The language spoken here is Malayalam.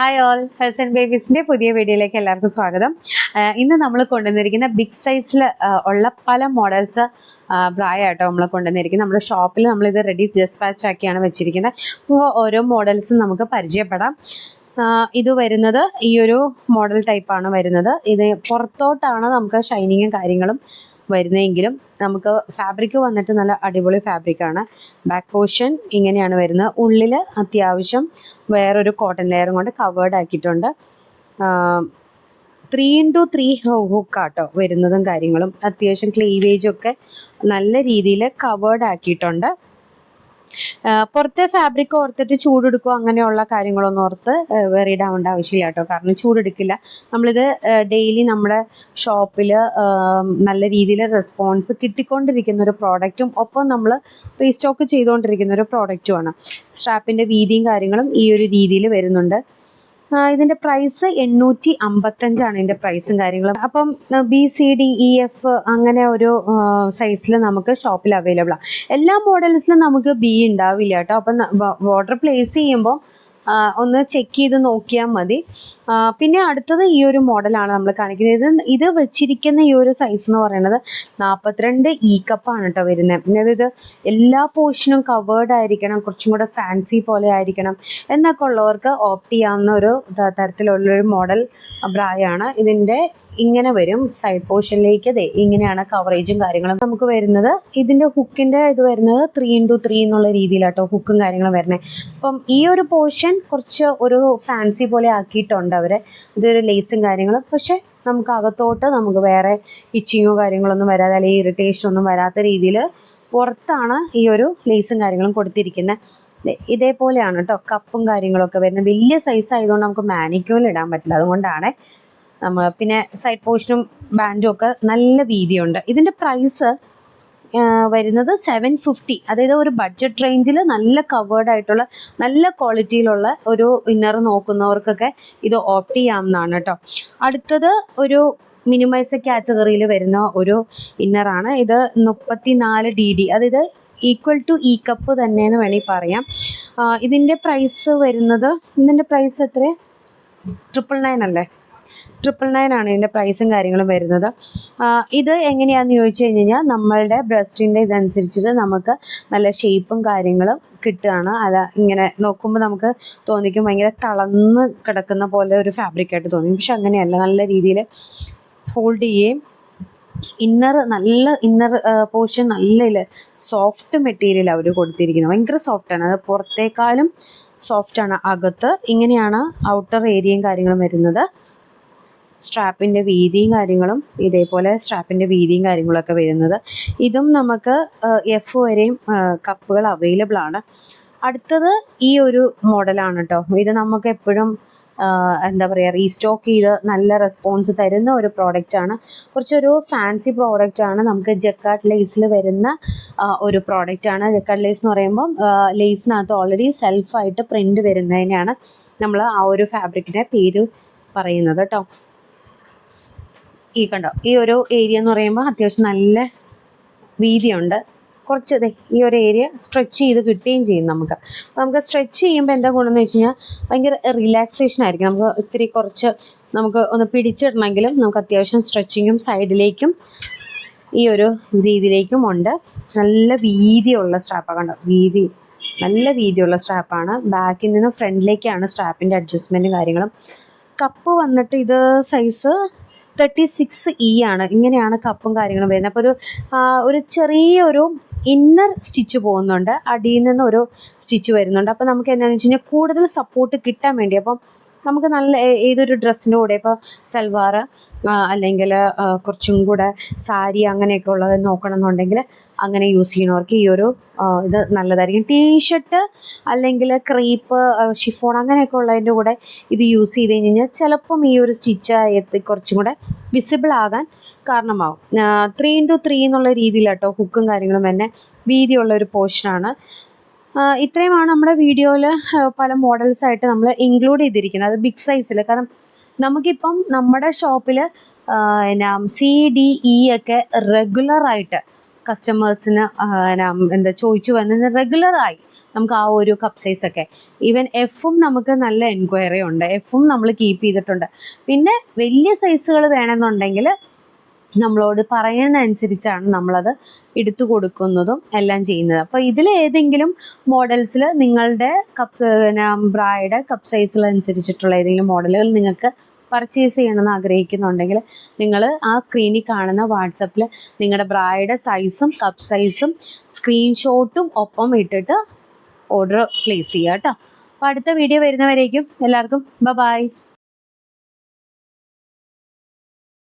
ഹായ് ഓൾ ഹെൽസ് ആൻഡ് ബേബീസിന്റെ പുതിയ വീഡിയോയിലേക്ക് എല്ലാവർക്കും സ്വാഗതം. ഇന്ന് നമ്മൾ കൊണ്ടുവന്നിരിക്കുന്ന ബിഗ് സൈസിൽ ഉള്ള പല മോഡൽസ് പ്രായമായിട്ടോ നമ്മൾ കൊണ്ടുവന്നിരിക്കുന്നത്. നമ്മുടെ ഷോപ്പിൽ നമ്മളിത് റെഡി ഡിസ്പാച്ച് ആക്കിയാണ് വെച്ചിരിക്കുന്നത്. അപ്പോൾ ഓരോ മോഡൽസും നമുക്ക് പരിചയപ്പെടാം. ഇത് വരുന്നത് ഈ ഒരു മോഡൽ ടൈപ്പാണ് വരുന്നത്. ഇത് പുറത്തോട്ടാണ് നമുക്ക് ഷൈനിങ്ങും കാര്യങ്ങളും വരുന്നതെങ്കിലും നമുക്ക് ഫാബ്രിക് വന്നിട്ട് നല്ല അടിപൊളി ഫാബ്രിക്കാണ് ബാക്ക് പോർഷൻ ഇങ്ങനെയാണ് വരുന്നത്. ഉള്ളിൽ അത്യാവശ്യം വേറൊരു കോട്ടൺ ലെയറും കൊണ്ട് കവേർഡ് ആക്കിയിട്ടുണ്ട്. ത്രീ ഇന്റു ത്രീ ഹുക്കാട്ടോ വരുന്നതും കാര്യങ്ങളും. അത്യാവശ്യം ക്ലീവേജൊക്കെ നല്ല രീതിയിൽ കവേർഡ് ആക്കിയിട്ടുണ്ട്. പുറത്തെ ഫാബ്രിക് ഓർത്തിട്ട് ചൂടെടുക്കുക അങ്ങനെയുള്ള കാര്യങ്ങളൊന്നും ഓർത്ത് വേറെ ഇടാവേണ്ട ആവശ്യമില്ല കേട്ടോ. കാരണം ചൂടെടുക്കില്ല. നമ്മളിത് ഡെയിലി നമ്മുടെ ഷോപ്പിൽ നല്ല രീതിയിൽ റെസ്പോൺസ് കിട്ടിക്കൊണ്ടിരിക്കുന്ന ഒരു പ്രോഡക്റ്റും ഒപ്പം നമ്മൾ റീസ്റ്റോക്ക് ചെയ്തുകൊണ്ടിരിക്കുന്ന ഒരു പ്രോഡക്റ്റുമാണ് സ്ട്രാപ്പിന്റെ വീതിയും കാര്യങ്ങളും ഈ ഒരു രീതിയിൽ വരുന്നുണ്ട്. ഇതിന്റെ പ്രൈസ് എണ്ണൂറ്റി അമ്പത്തഞ്ചാണ് ഇതിന്റെ പ്രൈസും കാര്യങ്ങളും. അപ്പം B C D E F അങ്ങനെ ഒരു സൈസിൽ നമുക്ക് ഷോപ്പിൽ അവൈലബിൾ ആണ് എല്ലാ മോഡൽസിലും നമുക്ക് ബി ഉണ്ടാവില്ല കേട്ടോ. അപ്പം ഓർഡർ പ്ലേസ് ചെയ്യുമ്പോൾ ഒന്ന് ചെക്ക് ചെയ്ത് നോക്കിയാൽ മതി. പിന്നെ അടുത്തത് ഈ ഒരു മോഡലാണ് നമ്മൾ കാണിക്കുന്നത്. ഇത് ഇത് വെച്ചിരിക്കുന്ന ഈ ഒരു സൈസ് എന്ന് പറയുന്നത് നാൽപ്പത്തിരണ്ട് ഇ കപ്പാണ് കേട്ടോ വരുന്നത്. അതായത് എല്ലാ പോർഷനും കവേർഡ് ആയിരിക്കണം കുറച്ചും കൂടെ ഫാൻസി പോലെ ആയിരിക്കണം എന്നൊക്കെ ഉള്ളവർക്ക് ഓപ്റ്റ് ചെയ്യാവുന്ന ഒരു തരത്തിലുള്ള തരത്തിലുള്ളൊരു മോഡൽ ബ്രായാണ് ഇതിന്റെ ഇങ്ങനെ വരും സൈഡ് പോർഷനിലേക്ക് അതെ ഇങ്ങനെയാണ് കവറേജും കാര്യങ്ങളും നമുക്ക് വരുന്നത്. ഇതിന്റെ ഹുക്കിന്റെ ഇത് വരുന്നത് ത്രീ ഇന്റു ത്രീ എന്നുള്ള രീതിയിലാട്ടോ ഹുക്കും കാര്യങ്ങളും വരുന്നത് അപ്പം ഈ ഒരു പോർഷൻ കുറച്ച് ഒരു ഫാൻസി പോലെ ആക്കിയിട്ടുണ്ട് അവർ ഇതൊരു ലേസും കാര്യങ്ങളും. പക്ഷേ നമുക്ക് അകത്തോട്ട് നമുക്ക് വേറെ ഇച്ചിങ്ങോ കാര്യങ്ങളൊന്നും വരാതെ അല്ലെങ്കിൽ ഇറിറ്റേഷൻ ഒന്നും വരാത്ത രീതിയിൽ പുറത്താണ് ഈ ഒരു ലേസും കാര്യങ്ങളും കൊടുത്തിരിക്കുന്നത്. ഇതേപോലെയാണ് കേട്ടോ കപ്പും കാര്യങ്ങളൊക്കെ വരുന്നത്. വലിയ സൈസ് ആയതുകൊണ്ട് നമുക്ക് മാനിക്യൂൽ ഇടാൻ പറ്റില്ല. അതുകൊണ്ടാണ് നമ്മൾ പിന്നെ സൈഡ് പോർഷനും ബാൻഡും ഒക്കെ നല്ല വീതിയുണ്ട്. ഇതിന്റെ പ്രൈസ് വരുന്നത് സെവൻ ഫിഫ്റ്റി അതായത് ഒരു ബഡ്ജറ്റ് റേഞ്ചിൽ നല്ല കവേർഡ് ആയിട്ടുള്ള നല്ല ക്വാളിറ്റിയിലുള്ള ഒരു ഇന്നർ നോക്കുന്നവർക്കൊക്കെ ഇത് ഓപ്റ്റ് ചെയ്യാവുന്നതാണ് കേട്ടോ. അടുത്തത് ഒരു മിനിമൈസ് കാറ്റഗറിയിൽ വരുന്ന ഒരു ഇന്നറാണ് ഇത് മുപ്പത്തി നാല് ഡി ഡി അതായത് ഈക്വൽ ടു ഈ കപ്പ് തന്നെയെന്ന് വേണമെങ്കിൽ പറയാം. ഇതിന്റെ പ്രൈസ് വരുന്നത് ഇതിന്റെ പ്രൈസ് എത്രയാണ് ട്രിപ്പിൾ നയൻ അല്ലേ? ട്രിപ്പിൾ നയൻ ആണ് ഇതിന്റെ പ്രൈസും കാര്യങ്ങളും വരുന്നത്. ഇത് എങ്ങനെയാണെന്ന് ചോദിച്ചു കഴിഞ്ഞ് കഴിഞ്ഞാൽ നമ്മളുടെ ബ്രസ്റ്റിന്റെ ഇതനുസരിച്ചിട്ട് നമുക്ക് നല്ല ഷേപ്പും കാര്യങ്ങളും കിട്ടുകയാണ്. അല്ല ഇങ്ങനെ നോക്കുമ്പോൾ നമുക്ക് തോന്നിക്കും ഭയങ്കര തളർന്ന് കിടക്കുന്ന പോലെ ഒരു ഫാബ്രിക്കായിട്ട് തോന്നി പക്ഷെ അങ്ങനെയല്ല. നല്ല രീതിയിൽ ഫോൾഡ് ചെയ്യുകയും ഇന്നർ നല്ല ഇന്നർ പോർഷൻ നല്ല സോഫ്റ്റ് മെറ്റീരിയൽ അവർ കൊടുത്തിരിക്കുന്നത് ഭയങ്കര സോഫ്റ്റാണ് അത് പുറത്തേക്കാളും സോഫ്റ്റാണ് അകത്ത് ഇങ്ങനെയാണ് ഔട്ടർ ഏരിയയും കാര്യങ്ങളും വരുന്നത്. സ്ട്രാപ്പിന്റെ വീതിയും കാര്യങ്ങളും ഇതേപോലെ സ്ട്രാപ്പിന്റെ വീതിയും കാര്യങ്ങളൊക്കെ വരുന്നത്. ഇതും നമുക്ക് എഫ് വരെയും കപ്പുകൾ അവൈലബിൾ ആണ്. അടുത്തത് ഈ ഒരു മോഡലാണ് കേട്ടോ ഇത് നമുക്ക് എപ്പോഴും എന്താ പറയുക റീസ്റ്റോക്ക് ചെയ്ത് നല്ല റെസ്പോൺസ് തരുന്ന ഒരു പ്രോഡക്റ്റാണ് കുറച്ചൊരു ഫാൻസി പ്രോഡക്റ്റാണ് നമുക്ക് ജക്കാട്ട് ലേസിൽ വരുന്ന ഒരു പ്രോഡക്റ്റാണ് ജക്കാട്ട് ലേസ് എന്ന് പറയുമ്പം ലേസിനകത്ത് ഓൾറെഡി സെൽഫായിട്ട് പ്രിന്റ് വരുന്നതിനാണ് നമ്മൾ ആ ഒരു ഫാബ്രിക്കിന്റെ പേര് പറയുന്നത് കേട്ടോ ഈ കണ്ടോ ഈ ഒരു ഏരിയ എന്ന് പറയുമ്പോൾ അത്യാവശ്യം നല്ല വീതിയുണ്ട്. കുറച്ച് ദേ ഈ ഒരു ഏരിയ സ്ട്രെച്ച് ചെയ്ത് കിട്ടുകയും ചെയ്യും നമുക്ക്. നമുക്ക് സ്ട്രെച്ച് ചെയ്യുമ്പോൾ എന്താ ഗുണമെന്ന് വെച്ച് കഴിഞ്ഞാൽ ഭയങ്കര റിലാക്സേഷൻ ആയിരിക്കും. നമുക്ക് ഇത്തിരി കുറച്ച് നമുക്ക് ഒന്ന് പിടിച്ചിടണമെങ്കിലും നമുക്ക് അത്യാവശ്യം സ്ട്രെച്ചിങ്ങും സൈഡിലേക്കും ഈ ഒരു രീതിയിലേക്കും ഉണ്ട്. നല്ല വീതിയുള്ള സ്ട്രാപ്പാണ് കണ്ടോ വീതി നല്ല വീതിയുള്ള സ്ട്രാപ്പാണ് ബാക്കിൽ നിന്ന് ഫ്രണ്ടിലേക്കാണ് സ്ട്രാപ്പിന്റെ അഡ്ജസ്റ്റ്മെന്റും കാര്യങ്ങളും. കപ്പ് വന്നിട്ട് ഇത് സൈസ് തേർട്ടി സിക്സ് ഇ ആണ്. ഇങ്ങനെയാണ് കപ്പും കാര്യങ്ങളും വരുന്നത്. അപ്പോൾ ഒരു ഒരു ചെറിയൊരു ഇന്നർ സ്റ്റിച്ച് പോകുന്നുണ്ട്. അടിയിൽ നിന്ന് ഒരു സ്റ്റിച്ച് വരുന്നുണ്ട്. അപ്പോൾ നമുക്ക് എന്താണെന്ന് വെച്ച് കഴിഞ്ഞാൽ കൂടുതൽ സപ്പോർട്ട് കിട്ടാൻ വേണ്ടി അപ്പം നമുക്ക് നല്ല ഏതൊരു ഡ്രസ്സിന്റെ കൂടെ ഇപ്പോൾ സൽവാർ അല്ലെങ്കിൽ കുറച്ചും കൂടെ സാരി അങ്ങനെയൊക്കെ ഉള്ളത് നോക്കണം എന്നുണ്ടെങ്കിൽ അങ്ങനെ യൂസ് ചെയ്യണവർക്ക് ഈ ഒരു ഇത് നല്ലതായിരിക്കും. ടീഷർട്ട് അല്ലെങ്കിൽ ക്രീപ്പ് ഷിഫോൺ അങ്ങനെയൊക്കെ ഉള്ളതിന്റെ കൂടെ ഇത് യൂസ് ചെയ്ത് കഴിഞ്ഞ് കഴിഞ്ഞാൽ ചിലപ്പം ഈ ഒരു സ്റ്റിച്ച് എത്തി കുറച്ചും കൂടെ വിസിബിൾ ആകാൻ കാരണമാവും. ത്രീ ഇന്റു ത്രീ എന്നുള്ള രീതിയിലാട്ടോ ഹുക്കും കാര്യങ്ങളും തന്നെ വീതിയുള്ള ഒരു പോർഷനാണ് ഇത്രയുമാണ് നമ്മുടെ വീഡിയോയിൽ പല മോഡൽസായിട്ട് നമ്മൾ ഇൻക്ലൂഡ് ചെയ്തിരിക്കുന്നത്. അത് ബിഗ് സൈസിൽ കാരണം നമുക്കിപ്പം നമ്മുടെ ഷോപ്പിൽ എന്നാ സി ഡി ഇ ഒക്കെ റെഗുലറായിട്ട് കസ്റ്റമേഴ്സിന് എന്നാ എന്താ ചോദിച്ചു വന്നത് റെഗുലറായി നമുക്ക് ആ ഒരു കപ്പ് സൈസ് ഒക്കെ. ഈവൻ എഫും നമുക്ക് നല്ല എൻക്വയറി ഉണ്ട്. എഫും നമ്മൾ കീപ്പ് ചെയ്തിട്ടുണ്ട്. പിന്നെ വലിയ സൈസുകൾ വേണമെന്നുണ്ടെങ്കിൽ നമ്മളോട് പറയുന്നതനുസരിച്ചാണ് നമ്മളത് എടുത്തു കൊടുക്കുന്നതും എല്ലാം ചെയ്യുന്നത്. അപ്പോൾ ഇതിൽ ഏതെങ്കിലും മോഡൽസിൽ നിങ്ങളുടെ കപ്പ് ബ്രായുടെ കപ്പ് സൈസിൽ അനുസരിച്ചിട്ടുള്ള ഏതെങ്കിലും മോഡലുകൾ നിങ്ങൾക്ക് പർച്ചേസ് ചെയ്യണമെന്ന് ആഗ്രഹിക്കുന്നുണ്ടെങ്കിൽ നിങ്ങൾ ആ സ്ക്രീനിൽ കാണുന്ന വാട്സപ്പിൽ നിങ്ങളുടെ ബ്രായുടെ സൈസും കപ്പ് സൈസും സ്ക്രീൻഷോട്ടും ഒപ്പം ഇട്ടിട്ട് ഓർഡർ പ്ലേസ് ചെയ്യുക കേട്ടോ. അപ്പോൾ അടുത്ത വീഡിയോ വരുന്നവരേക്കും എല്ലാവർക്കും ബ ബായ്